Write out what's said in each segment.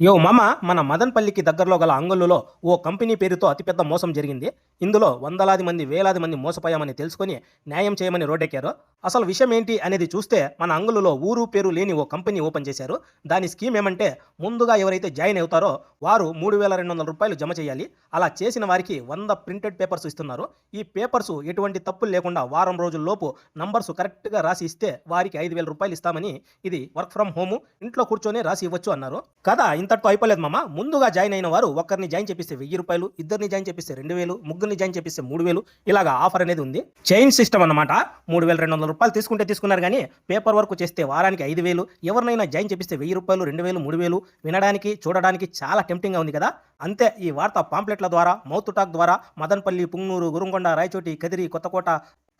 యో మామ మన మదన్పల్లికి దగ్గరలో గల అంగళ్ళులో ఓ కంపెనీ పేరుతో అతిపెద్ద మోసం జరిగింది. ఇందులో వందలాది మంది వేలాది మంది మోసపోయామని తెలుసుకొని న్యాయం చేయమని రోడ్డెక్కారు. అసలు విషయం ఏంటి అనేది చూస్తే మన అంగులులో ఊరు పేరు లేని ఓ కంపెనీ ఓపెన్ చేశారు. దాని స్కీమ్ ఏమంటే ముందుగా ఎవరైతే జాయిన్ అవుతారో వారు మూడు వేల రెండు వందల రూపాయలు జమ చేయాలి. అలా చేసిన వారికి వంద ప్రింటెడ్ పేపర్స్ ఇస్తున్నారు. ఈ పేపర్స్ ఎటువంటి తప్పులు లేకుండా వారం రోజుల్లోపు నంబర్స్ కరెక్ట్గా రాసి ఇస్తే వారికి ఐదు వేల రూపాయలు ఇస్తామని ఇది వర్క్ ఫ్రమ్ హోమ్ ఇంట్లో కూర్చొని రాసి ఇవ్వచ్చు అన్నారు. కదా ఇంతటితో అయిపోలేదు మామ. ముందుగా జాయిన్ అయిన వారు ఒక్కరిని జాయిన్ చేపిస్తే వెయ్యి రూపాయలు ఇద్దరిని జాయిన్ చేపిస్తే రెండు వేలు ముగ్గురిని జాయిన్ చేపిస్తే మూడు వేలు ఇలాగా ఆఫర్ అనేది ఉంది. చైన్ సిస్టమ్ అన్నమాట. మూడు వేల రెండు వందల రూపాయలు తీసుకుంటే తీసుకున్నారు కానీ పేపర్ వర్క్ చేస్తే వారానికి ఐదు వేలు ఎవరినైనా జాయిన్ చేపిస్తే వెయ్యి రూపాయలు రెండు వేలు మూడు వేలు వినడానికి చూడడానికి చాలా టెంప్టింగ్గా ఉంది కదా. అంతే ఈ వార్త పాంప్లెట్ల ద్వారా మౌత్ టాక్ ద్వారా మదన్పల్లి పుంగనూరు గురుంగొండ రాయచోటి కదిరి కొత్తకోట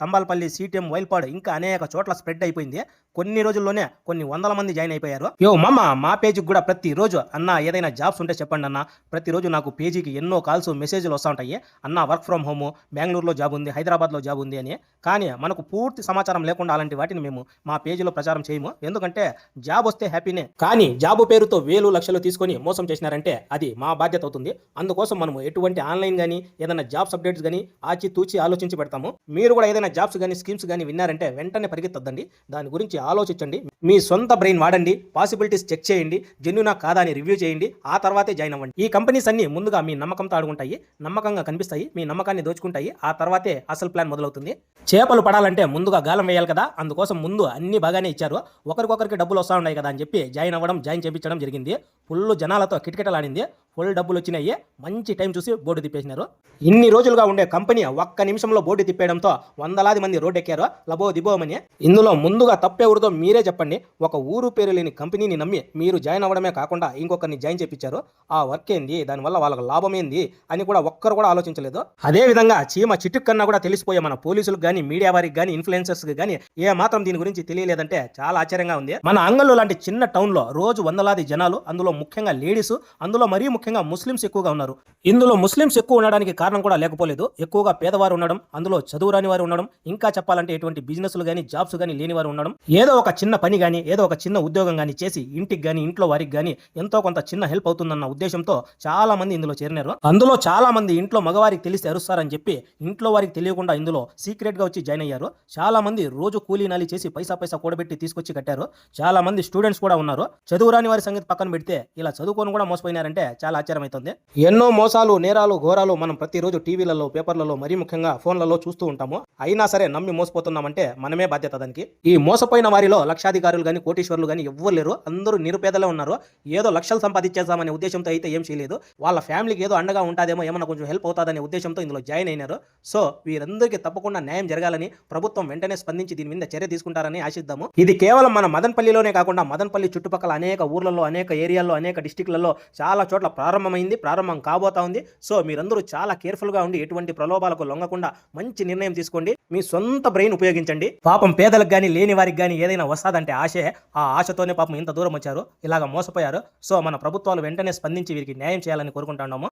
తంబాలపల్లి సీటీఎం వైల్పాడు ఇంకా అనేక చోట్ల స్ప్రెడ్ అయిపోయింది. కొన్ని రోజుల్లోనే కొన్ని వందల మంది జాయిన్ అయిపోయారు. యో మమ్మ మా పేజీకి కూడా ప్రతిరోజు అన్న ఏదైనా జాబ్స్ ఉంటే చెప్పండి అన్న. ప్రతిరోజు నాకు పేజీకి ఎన్నో కాల్స్ మెసేజ్లు వస్తూ ఉంటాయి. అన్న వర్క్ ఫ్రమ్ హోమ్ బెంగళూరులో జాబ్ ఉంది హైదరాబాద్లో జాబ్ ఉంది అని. కానీ మనకు పూర్తి సమాచారం లేకుండా అలాంటి వాటిని మేము మా పేజీలో ప్రచారం చేయము. ఎందుకంటే జాబ్ వస్తే హ్యాపీనే. కానీ జాబ్ పేరుతో వేలు లక్షలు తీసుకొని మోసం చేసినారంటే అది మా బాధ్యత అవుతుంది. అందుకోసం మనము ఎటువంటి ఆన్లైన్ కానీ ఏదైనా జాబ్స్ అప్డేట్స్ కానీ ఆచి తూచి ఆలోచించి పెడతాము. మీరు కూడా ఏదైనా జాబ్స్ కానీ స్కీమ్స్ కానీ విన్నారంటే వెంటనే పరిగెత్తద్దండి. దాని గురించి ఆలోచించండి. మీ సొంత బ్రెయిన్ వాడండి. పాసిబిలిటీస్ చెక్ చేయండి. జెన్యునా కాదా అని రివ్యూ చేయండి. ఆ తర్వాతే జాయిన్ అవ్వండి. ఈ కంపెనీస్ అన్ని ముందుగా మీ నమ్మకంతో ఆడుకుంటాయి. నమ్మకంగా కనిపిస్తాయి. మీ నమ్మకాన్ని దోచుకుంటాయి. ఆ తర్వాతే అసలు ప్లాన్ మొదలవుతుంది. చేపలు పడాలంటే ముందుగా గాలం వేయాలి కదా. అందుకోసం ముందు అన్ని బాగానే ఇచ్చారు. ఒకరికొకరికి డబ్బులు వస్తూ ఉన్నాయి కదా అని చెప్పి జాయిన్ అవ్వడం జాయిన్ చేయించడం జరిగింది. ఫుల్ జనాలతో కిటకిటలాడింది. ఫుల్ డబ్బులు వచ్చినాయి మంచి టైం చూసి బోర్డు తిప్పేసినారు. ఇన్ని రోజులుగా ఉండే కంపెనీ ఒక్క నిమిషంలో బోర్డు తిప్పేయడంతో వందలాది మంది రోడ్డు ఎక్కారు లబో దిబోమని ఇందులో ముందుగా తప్పేవరితో మీరే చెప్పండి. ఒక ఊరు పేరు లేని కంపెనీని నమ్మి మీరు జాయిన్ అవ్వడమే కాకుండా ఇంకొకరిని జాయిన్ చేయించారు ఆ వర్క్ ఏంది? దానివల్ల వాళ్ళకి లాభం ఏంది? అని కూడా ఒక్కరు కూడా ఆలోచించలేదు. అదే విధంగా చీమ చిటుక్ కన్నా కూడా తెలిసిపోయే మన పోలీసులకు కానీ మీడియా వారికి కానీ ఇన్ఫ్లుయెన్సర్స్కి కానీ ఏ మాత్రం దీని గురించి తెలియలేదంటే చాలా ఆశ్చర్యంగా ఉంది. మన అంగల్లో లాంటి చిన్న టౌన్లో రోజు వందలాది జనాలు అందులో ముఖ్యంగా లేడీస్ అందులో మరీ ముఖ్యంగా ముఖ్యంగా ముస్లిమ్స్ ఎక్కువగా ఉన్నారు. ఇందులో ముస్లిమ్స్ ఎక్కువ ఉండడానికి కారణం కూడా లేకపోలేదు. ఎక్కువగా పేదవారు ఉండడం అందులో చదువు రాని వారు ఉండడం ఇంకా చెప్పాలంటే ఎటువంటి బిజినెస్లు కానీ జాబ్స్ కానీ లేని వారు ఉండడం ఏదో ఒక చిన్న పని కానీ ఏదో ఒక చిన్న ఉద్యోగం కానీ చేసి ఇంటికి కానీ ఇంట్లో వారికి కానీ ఎంతో కొంత చిన్న హెల్ప్ అవుతుందన్న ఉద్దేశంతో చాలా మంది ఇందులో చేరినారు. అందులో చాలా మంది ఇంట్లో మగవారికి తెలిసి అరుస్తారని చెప్పి ఇంట్లో వారికి తెలియకుండా ఇందులో సీక్రెట్గా వచ్చి జాయిన్ అయ్యారు. చాలా మంది రోజు కూలీ నాలి చేసి పైసా పైసా కూడబెట్టి తీసుకొచ్చి కట్టారు. చాలా మంది స్టూడెంట్స్ కూడా ఉన్నారు. చదువు రాని వారి సంగతి పక్కన పెడితే ఇలా చదువుకొని కూడా మోసపోయినారంటే చాలా ఆశ్చర్యమవుతుంది. ఎన్నో మోసాలు నేరాలు ఘోరాలు మనం ప్రతిరోజు టీవీలలో పేపర్లలో మరీ ముఖ్యంగా ఫోన్లలో చూస్తూ ఉంటాము. అయినా సరే నమ్మి మోసపోతున్నామంటే మనమే బాధ్యత దానికి. ఈ మోసపోయిన వారిలో లక్షాధికారులు కానీ కోటీశ్వరులు కానీ ఎవ్వరు లేరు. అందరూ నిరుపేదలే ఉన్నారు. ఏదో లక్షలు సంపాదించేద్దామనే ఉద్దేశంతో అయితే ఏం చేయలేదు. వాళ్ళ ఫ్యామిలీకి ఏదో అండగా ఉంటాదేమో ఏమన్నా కొంచెం హెల్ప్ అవుతాదనే ఉద్దేశంతో ఇందులో జాయిన్ అయినారు. సో వీరందరికీ తప్పకుండా న్యాయం జరగాలని ప్రభుత్వం వెంటనే స్పందించి దీని మీద చర్య తీసుకుంటారని ఆశిద్దాము. ఇది కేవలం మన మదన్పల్లిలోనే కాకుండా మదన్పల్లి చుట్టుపక్కల అనేక ఊర్లలో అనేక ఏరియాల్లో అనేక డిస్టిక్లలో చాలా చోట్ల ప్రారంభమైంది ప్రారంభం కాబోతా ఉంది. సో మీరందరూ చాలా కేర్ఫుల్గా ఉండి ఎటువంటి ప్రలోభాలకు లొంగకుండా మంచి నిర్ణయం తీసుకోండి. మీ సొంత బ్రెయిన్ ఉపయోగించండి. పాపం పేదలకు కానీ లేని వారికి కానీ ఏదైనా వస్తాదంటే ఆశే. ఆ ఆశతోనే పాపం ఇంత దూరం వచ్చారు ఇలాగ మోసపోయారు. సో మన ప్రభుత్వాలు వెంటనే స్పందించి వీరికి న్యాయం చేయాలని కోరుకుంటున్నాము